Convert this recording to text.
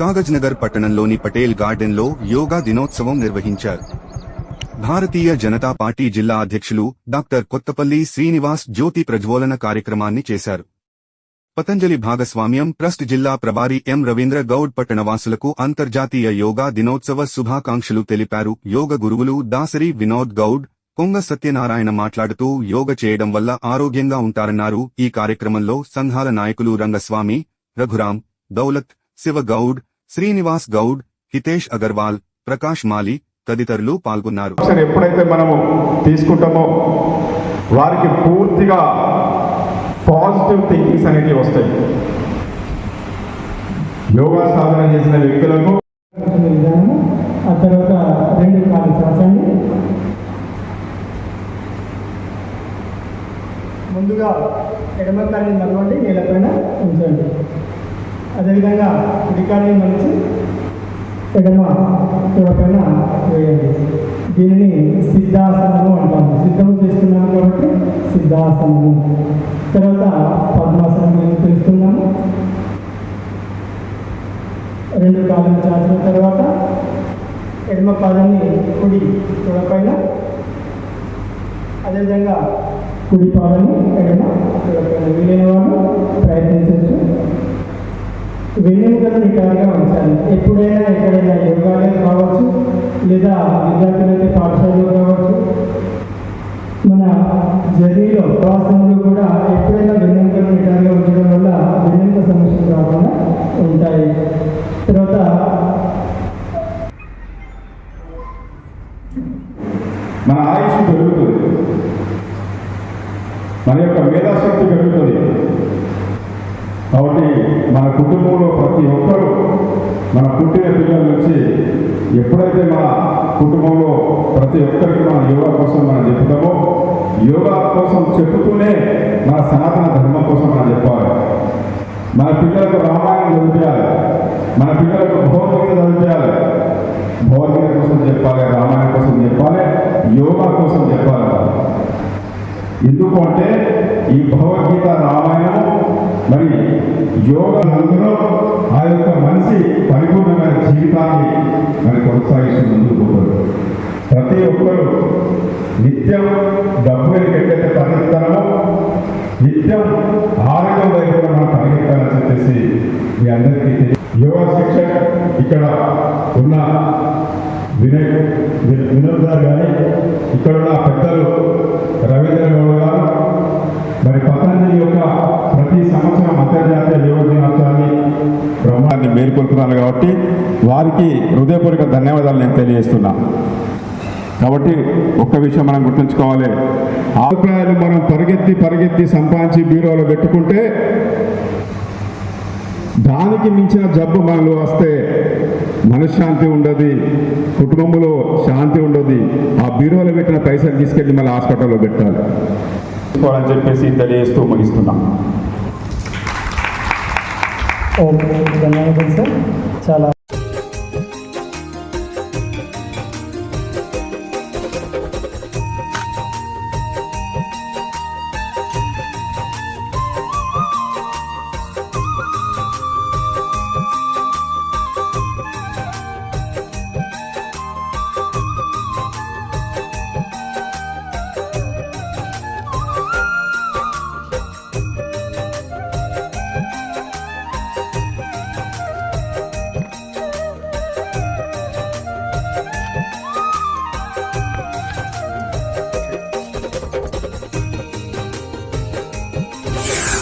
కాగజ్ నగర్ పట్టణంలోని పటేల్ గార్డెన్లో యోగా దినోత్సవం నిర్వహించారు. భారతీయ జనతా పార్టీ జిల్లా అధ్యక్షులు డాక్టర్ కొత్తపల్లి శ్రీనివాస్ జ్యోతి ప్రజ్వలన కార్యక్రమాన్ని చేశారు. పతంజలి భాగస్వామ్యం ట్రస్ట్ జిల్లా ప్రభారి ఎం రవీంద్ర గౌడ్ పట్టణవాసులకు అంతర్జాతీయ యోగా దినోత్సవ శుభాకాంక్షలు తెలిపారు. యోగ గురువులు దాసరి వినోద్ గౌడ్ కొంగ సత్యనారాయణ మాట్లాడుతూ యోగ చేయడం వల్ల ఆరోగ్యంగా ఉంటారన్నారు. ఈ కార్యక్రమంలో సంఘాల నాయకులు రంగస్వామి రఘురాం దౌలత్ శివగౌడ్ శ్రీనివాస్ గౌడ్ హితేష్ అగర్వాల్ ప్రకాష్ మాలి తదితరులు పాల్గొన్నారు. ఎప్పుడైతే మనము తీసుకుంటామో వారికి పూర్తిగా పాజిటివ్ థింకింగ్స్ అనేవి వస్తాయి. యోగా సాధన చేసిన వ్యక్తులకు ఆ తర్వాత రెండు కాళ్ళు చాచండి ముందుగా ఎడమ కాళ్ళని మలవండి నేలపైన ఉంచండి. అదేవిధంగా కుడి కాళ్ళని మలిచి ఎడమ తోడపైన వేయండి. దీనిని సిద్ధాసనము అంటాము. సిద్ధము చేస్తున్నాము కాబట్టి సిద్ధాసనము. తర్వాత పద్మాసనం గురించి తెలుసుకున్నాము? రెండు కాళ్ళని చాచిన తర్వాత ఎడమ పాదాన్ని కుడి తొడపైన అదేవిధంగా కుడి పాదాన్ని ఎడమ నిటారుగా ఉంచాలి ఎప్పుడైనా ఎక్కడైనా యోగాలే కావచ్చు లేదా విద్యార్థులైతే పాఠశాలలో కావచ్చు మన జర్నీలో ప్రవాసంలో కూడా ఎప్పుడైనా వెన్నెముకలు నిటారుగా ఉంచడం వల్ల వెన్నెముక సమస్యలు రాకుండా ఉంటాయి. తర్వాత మన ఆయుష్ పెరుగుతుంది. మన యొక్క మేధాశక్తి పెరుగుతుంది. కాబట్టి మన కుటుంబంలో ప్రతి ఒక్కరూ మన పుట్టిన పిల్లల నుంచి ఎప్పుడైతే మన కుటుంబంలో ప్రతి ఒక్కరికి మన యోగా కోసం మనం చెప్తామో యోగా కోసం చెప్పుతూనే మన సనాతన ధర్మం కోసం మనం చెప్పాలి. మన పిల్లలకు రామాయణం చదివించాలి. మన పిల్లలకు భగవద్గీత చదివించాలి. భగవద్గీత కోసం చెప్పాలి రామాయణ కోసం చెప్పాలి యోగా కోసం చెప్పాలి. ఎందుకు అంటే ఈ భగవద్గీత రామాయణం మరి యోగా అందులో ఆ యొక్క మనిషి పరిపూర్ణమైన జీవితాన్ని మరి కొనసాగిస్తూ ముందుకు పోతారు ప్రతి ఒక్కరూ నిత్యం డబ్బు వెనుక ఎట్లయితే పరిగెత్తారో నిత్యం ఆరోగ్యం వైపు కూడా మనం పరిగెత్తాలని చెప్పేసి మీ అందరికీ యోగా శిక్ష ఇక్కడ ఉన్న వినయ్ వినోద్ గారు కానీ ఇక్కడ ఉన్న పెద్దలు కాబట్టి వారికి హృదయపూర్వక ధన్యవాదాలు నేను తెలియజేస్తున్నా. కాబట్టి ఒక్క విషయం మనం గుర్తుంచుకోవాలి. అభిప్రాయాలు మనం పరిగెత్తి పరిగెత్తి సంపాదించి బీరోలో పెట్టుకుంటే దానికి మించిన జబ్బు మనలో వస్తే మనశ్శాంతి ఉండదు కుటుంబంలో శాంతి ఉండదు. ఆ బీరోలో పెట్టిన పైసలు తీసుకెళ్ళి మళ్ళీ హాస్పిటల్లో పెట్టాలి. అని చెప్పేసి తెలియజేస్తూ ముగిస్తున్నాం. ధన్యవాదాలు సార్. چلا۔